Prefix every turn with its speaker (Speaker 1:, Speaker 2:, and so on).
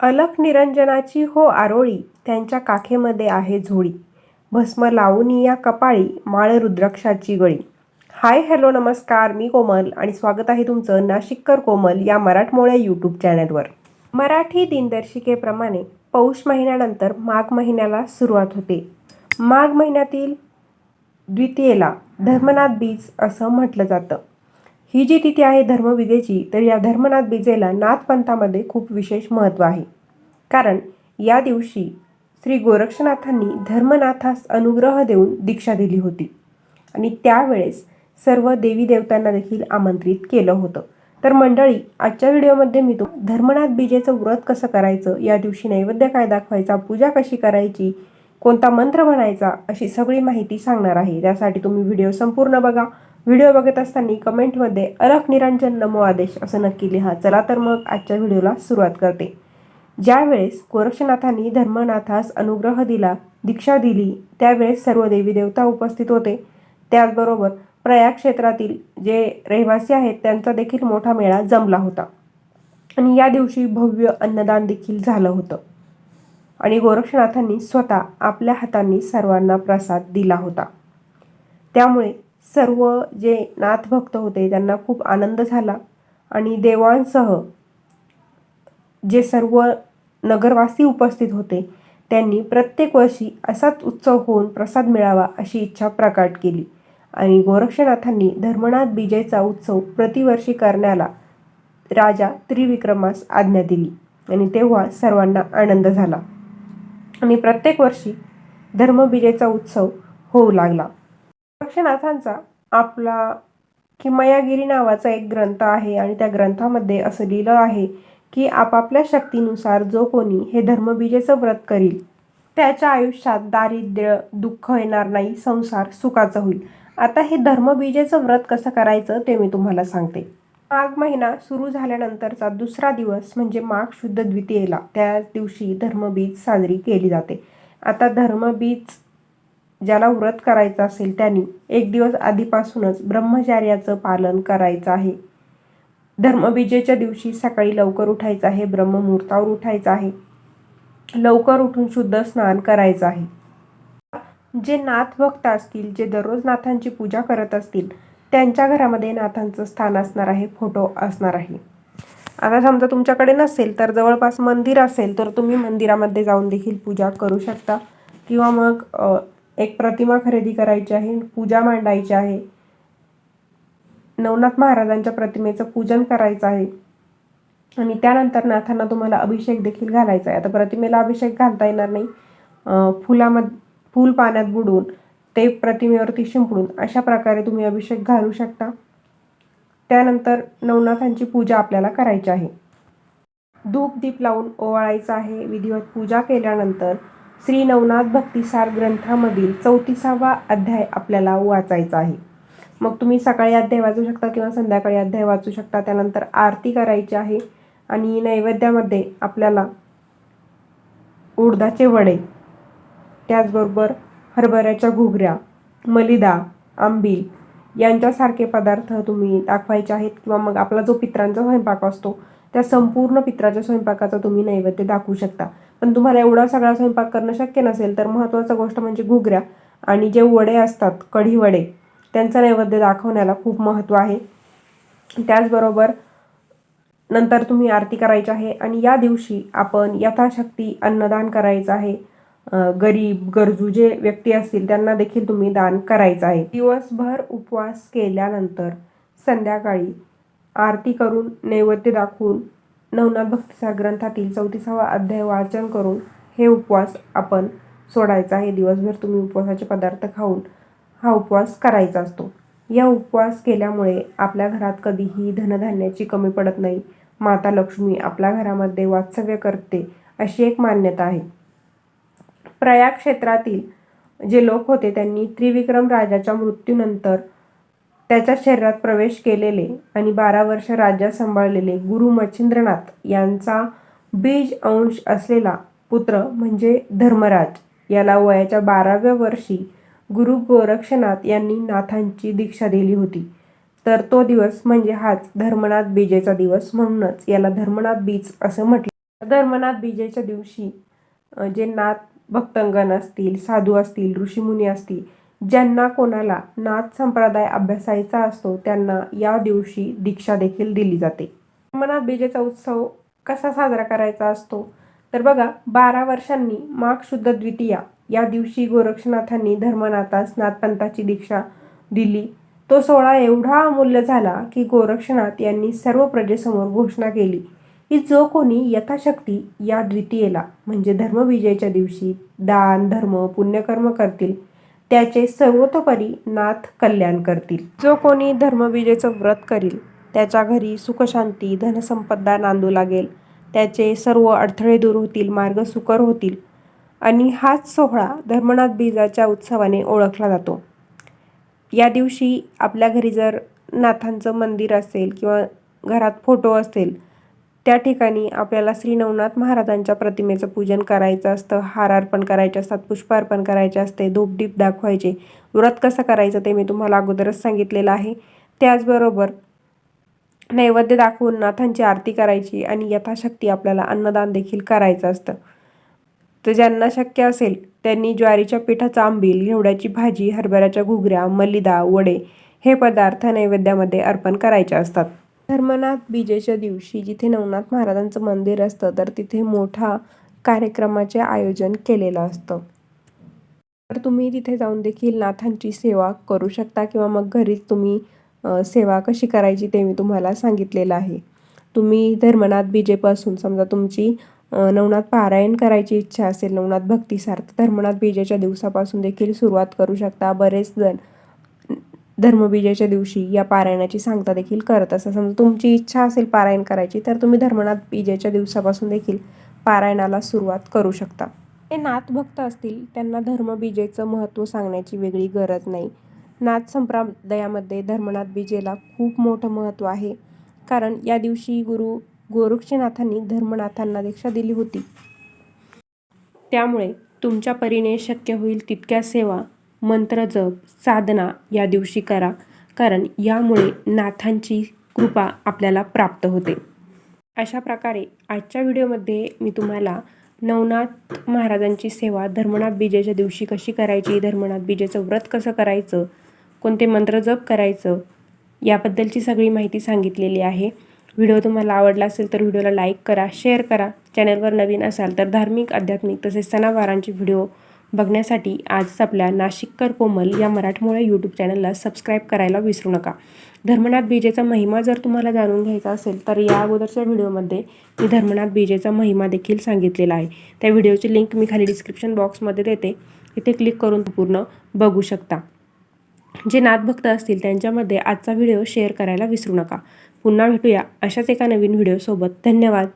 Speaker 1: अलख निरंजनाची हो आरोळी त्यांच्या काखेमध्ये आहे झोळी. भस्म लावून या कपाळी माळ रुद्राक्षाची गळी. हाय हॅलो नमस्कार मी कोमल आणि स्वागत आहे तुमचं नाशिककर कोमल या मराठमोळ्या यूट्यूब चॅनलवर मराठी दिनदर्शिकेप्रमाणे पौष महिन्यानंतर माघ महिन्याला सुरुवात होते. माघ महिन्यातील द्वितीयेला धर्मनाथ बीज असं म्हटलं जातं. ही जी तिथी आहे धर्मविजेची तर या धर्मनाथ बीजेला नाथपंथामध्ये खूप विशेष महत्त्व आहे. कारण या दिवशी श्री गोरक्षनाथांनी धर्मनाथास अनुग्रह देऊन दीक्षा दिली होती. आणि त्यावेळेस सर्व देवी देवतांना देखील आमंत्रित केलं होतं. तर मंडळी आजच्या व्हिडिओमध्ये मी तुम धर्मनाथ बीजेचं व्रत कसं करायचं या दिवशी नैवेद्य काय दाखवायचा पूजा कशी करायची कोणता मंत्र म्हणायचा अशी सगळी माहिती सांगणार आहे. त्यासाठी तुम्ही व्हिडिओ संपूर्ण बघा. व्हिडिओ बघत असताना कमेंटमध्ये अलख निरंजन नमो आदेश असं नक्की लिहा. चला तर मग आजच्या व्हिडिओला सुरुवात करते. ज्यावेळेस गोरक्षनाथांनी धर्मनाथास अनुग्रह दिला दीक्षा दिली त्यावेळेस सर्व देवी देवता उपस्थित होते. त्याचबरोबर प्रयाग क्षेत्रातील जे रहिवासी आहेत त्यांचा देखील मोठा मेळा जमला होता. आणि या दिवशी भव्य अन्नदान देखील झालं होतं. आणि गोरक्षनाथांनी स्वतः आपल्या हातांनी सर्वांना प्रसाद दिला होता. त्यामुळे सर्व जे नाथभक्त होते त्यांना खूप आनंद झाला आणि देवांसह जे सर्व नगरवासी उपस्थित होते त्यांनी प्रत्येक वर्षी असाच उत्सव होऊन प्रसाद मिळावा अशी इच्छा प्रकट केली. आणि गोरक्षनाथांनी धर्मनाथ बीजेचा उत्सव प्रतिवर्षी करण्याला राजा त्रिविक्रमास आज्ञा दिली आणि तेव्हा सर्वांना आनंद झाला. आणि प्रत्येक वर्षी धर्मबीजेचा उत्सव होऊ लागला. गोरक्षनाथांचा आपला किमयागिरी नावाचा एक ग्रंथ आहे आणि त्या ग्रंथामध्ये असं लिहिलं आहे की आपापल्या शक्तीनुसार जो कोणी हे धर्मबीजेचं व्रत करील त्याच्या आयुष्यात दारिद्र्य दुःख येणार नाही संसार सुखाचा होईल. आता हे धर्मबीजेचं व्रत कसं करायचं ते मी तुम्हाला सांगते. माघ महिना सुरू झाल्यानंतरचा दुसरा दिवस म्हणजे माघ शुद्ध द्वितीयेला त्या दिवशी धर्मबीज साजरी केली जाते. आता धर्मबीज ज्याला व्रत करायचं असेल त्यांनी एक दिवस आधीपासूनच ब्रह्मचार्याचं पालन करायचं आहे. धर्मबीजेच्या दिवशी सकाळी लवकर उठायचं आहे ब्रह्ममुहूर्तावर उठायचं आहे. लवकर उठून शुद्ध स्नान करायचं आहे. जे नाथ भक्त असतील जे दररोज नाथांची पूजा करत असतील त्यांच्या घरामध्ये नाथांचं स्थान असणार आहे फोटो असणार आहे. आता समजा तुमच्याकडे नसेल तर जवळपास मंदिर असेल तर तुम्ही मंदिरामध्ये जाऊन देखील पूजा करू शकता. किंवा मग एक प्रतिमा खरेदी करायची आहे पूजा मांडायची आहे. नवनाथ महाराजांच्या प्रतिमेचं पूजन करायचं आहे. आणि त्यानंतर नाथांना तुम्हाला अभिषेक देखील घालायचा आहे. आता प्रतिमेला अभिषेक घालता येणार नाही. फुलामध्ये फूल पाण्यात बुडवून ते प्रतिमेवरती शिंपडून अशा प्रकारे तुम्ही अभिषेक घालू शकता. त्यानंतर नवनाथांची पूजा आपल्याला करायची आहे. धूप दीप लावून ओवाळायचं आहे. विधिवत पूजा केल्यानंतर श्री नवनाथ भक्तिसार ग्रंथामधील चौतीसावा अध्याय आपल्याला वाचायचा आहे. मग तुम्ही सकाळी अध्याय वाचू शकता किंवा संध्याकाळी अध्याय वाचू शकता. त्यानंतर आरती करायची आहे आणि नैवेद्यामध्ये आपल्याला उडदाचे वडे त्याचबरोबर हरभऱ्याच्या घुगऱ्या मलिदा आंबील यांच्यासारखे पदार्थ तुम्ही दाखवायचे आहेत किंवा मग आपला जो पित्रांचा स्वयंपाक असतो त्या संपूर्ण पित्राच्या स्वयंपाकाचा तुम्ही नैवेद्य दाखवू शकता. पण तुम्हाला एवढा सगळा स्वयंपाक करणं शक्य नसेल तर महत्त्वाचं गोष्ट म्हणजे घुगऱ्या आणि जे वडे असतात कढी वडे त्यांचं नैवेद्य दाखवण्याला खूप महत्त्व आहे. त्याचबरोबर नंतर तुम्ही आरती करायची आहे आणि या दिवशी आपण यथाशक्ती अन्नदान करायचं आहे. गरीब गरजू जे व्यक्ती असतील त्यांना देखील तुम्ही दान करायचं आहे. दिवसभर उपवास केल्यानंतर संध्याकाळी आरती करून नैवेद्य दाखवून नवनाथ भक्तीसार ग्रंथातील चौतीसावा अध्याय वाचन करून हे उपवास आपण सोडायचा आहे. दिवसभर तुम्ही उपवासाचे पदार्थ खाऊन हा उपवास करायचा असतो. या उपवास केल्यामुळे आपल्या घरात कधीही धनधान्याची कमी पडत नाही. माता लक्ष्मी आपल्या घरामध्ये वास्तव्य करते अशी एक मान्यता आहे. प्रयाग क्षेत्रातील जे लोक होते त्यांनी त्रिविक्रम राजाच्या मृत्यूनंतर त्याच्या शरीरात प्रवेश केलेले आणि बारा वर्ष राज्य सांभाळलेले गुरु मच्छिंद्रनाथ यांचा बीज अंश असलेला पुत्र म्हणजे धर्मराज. याला वयाच्या बाराव्या वर्षी गुरु गोरक्षनाथ यांनी नाथांची दीक्षा दिली होती. तर तो दिवस म्हणजे हाच धर्मनाथ बीजेचा दिवस म्हणूनच याला धर्मनाथ बीज असं म्हटलं धर्मनाथ बीजेच्या दिवशी जे नाथ भक्तंगण असतील साधू असतील ऋषीमुनी असतील ज्यांना कोणाला नाथ संप्रदाय अभ्यासायचा असतो त्यांना या दिवशी दीक्षा देखील दिली जाते. धर्मनाथ बीजेचा उत्सव कसा साजरा करायचा असतो? तर बघा बारा वर्षांनी माघ शुद्ध द्वितीया या दिवशी गोरक्षनाथांनी धर्मनाथास नाथपंथाची दीक्षा दिली. तो सोहळा एवढा अमूल्य झाला की गोरक्षनाथ यांनी सर्व प्रजेसमोर घोषणा केली की जो कोणी यथाशक्ती या द्वितीयेला म्हणजे धर्मविजयाच्या दिवशी दान धर्म पुण्यकर्म करतील त्याचे सर्वतोपरी नाथ कल्याण करतील. जो कोणी धर्मबीजेचं व्रत करील त्याच्या घरी सुखशांती धनसंपदा नांदू लागेल. त्याचे सर्व अडथळे दूर होतील मार्ग सुकर होतील. आणि हाच सोहळा धर्मनाथ बीजाच्या उत्सवाने ओळखला जातो. या दिवशी आपल्या घरी जर नाथांचं मंदिर असेल किंवा घरात फोटो असेल त्या ठिकाणी आपल्याला श्री नवनाथ महाराजांच्या प्रतिमेचं पूजन करायचं असतं. हार अर्पण करायचे असतात पुष्प अर्पण करायचे असते धूपदीप दाखवायचे. व्रत कसं करायचं ते मी तुम्हाला अगोदरच सांगितलेलं आहे. त्याचबरोबर नैवेद्य दाखवून नाथांची आरती करायची आणि यथाशक्ती आपल्याला अन्नदान देखील करायचं असतं. तर ज्यांना शक्य असेल त्यांनी ज्वारीच्या पिठाचा आंबील घेवड्याची भाजी हरभऱ्याच्या घुगऱ्या मलिदा वडे हे पदार्थ नैवेद्यामध्ये अर्पण करायचे असतात. धर्मनाथ बीजेच्या दिवशी जिथे नवनाथ महाराजांचं मंदिर असतं तर तिथे मोठा कार्यक्रमाचे आयोजन केलेलं असतं. तर तुम्ही तिथे जाऊन देखील नाथांची सेवा करू शकता किंवा मग घरीच तुम्ही सेवा कशी करायची ते मी तुम्हाला सांगितलेलं आहे. तुम्ही धर्मनाथ बीजेपासून समजा तुमची नवनाथ पारायण करायची इच्छा असेल नवनाथ भक्तीसार्थ धर्मनाथ बीजेच्या दिवसापासून देखील सुरुवात करू शकता बरेच जण. धर्मबीजेच्या दिवशी या पारायणाची सांगता देखील करत असं समजा तुमची इच्छा असेल पारायण करायची तर तुम्ही धर्मनाथ बीजेच्या दिवसापासून देखील पारायणाला सुरुवात करू शकता. हे नाथ भक्त असतील त्यांना धर्मबीजेचं महत्त्व सांगण्याची वेगळी गरज नाही. नाथ संप्रदायामध्ये धर्मनाथ बीजेला खूप मोठं महत्त्व आहे. कारण या दिवशी गुरु गोरक्षनाथांनी धर्मनाथांना दीक्षा दिली होती. त्यामुळे तुमच्या परीने शक्य होईल तितक्या सेवा मंत्र जप साधना या दिवशी करा. कारण यामुळे नाथांची कृपा आपल्याला प्राप्त होते. अशा प्रकारे आजच्या व्हिडिओमध्ये मी तुम्हाला नवनाथ महाराजांची सेवा धर्मनाथ बीजेच्या दिवशी कशी करायची धर्मनाथ बीजेचं व्रत कसं करायचं कोणते मंत्र जप करायचं याबद्दलची सगळी माहिती सांगितलेली आहे. व्हिडिओ तुम्हाला आवडला असेल तर व्हिडिओला लाईक करा शेअर करा. चॅनलवर नवीन असाल तर धार्मिक आध्यात्मिक तसेच सणावारांचे व्हिडिओ बघण्यासाठी आजच आपल्या नाशिककर कोमल या मराठमोळ्या यूट्यूब चॅनलला सबस्क्राईब करायला विसरू नका. धर्मनाथ बीजेचा महिमा जर तुम्हाला जाणून घ्यायचा असेल तर या अगोदरच्या व्हिडिओमध्ये मी धर्मनाथ बीजेचा महिमा देखील सांगितलेला आहे. त्या व्हिडिओची लिंक मी खाली डिस्क्रिप्शन बॉक्समध्ये देते. इथे क्लिक करून पूर्ण बघू शकता. जे नाथभक्त असतील त्यांच्यामध्ये आजचा व्हिडिओ शेअर करायला विसरू नका. पुन्हा भेटूया अशाच एका नवीन व्हिडिओसोबत. धन्यवाद.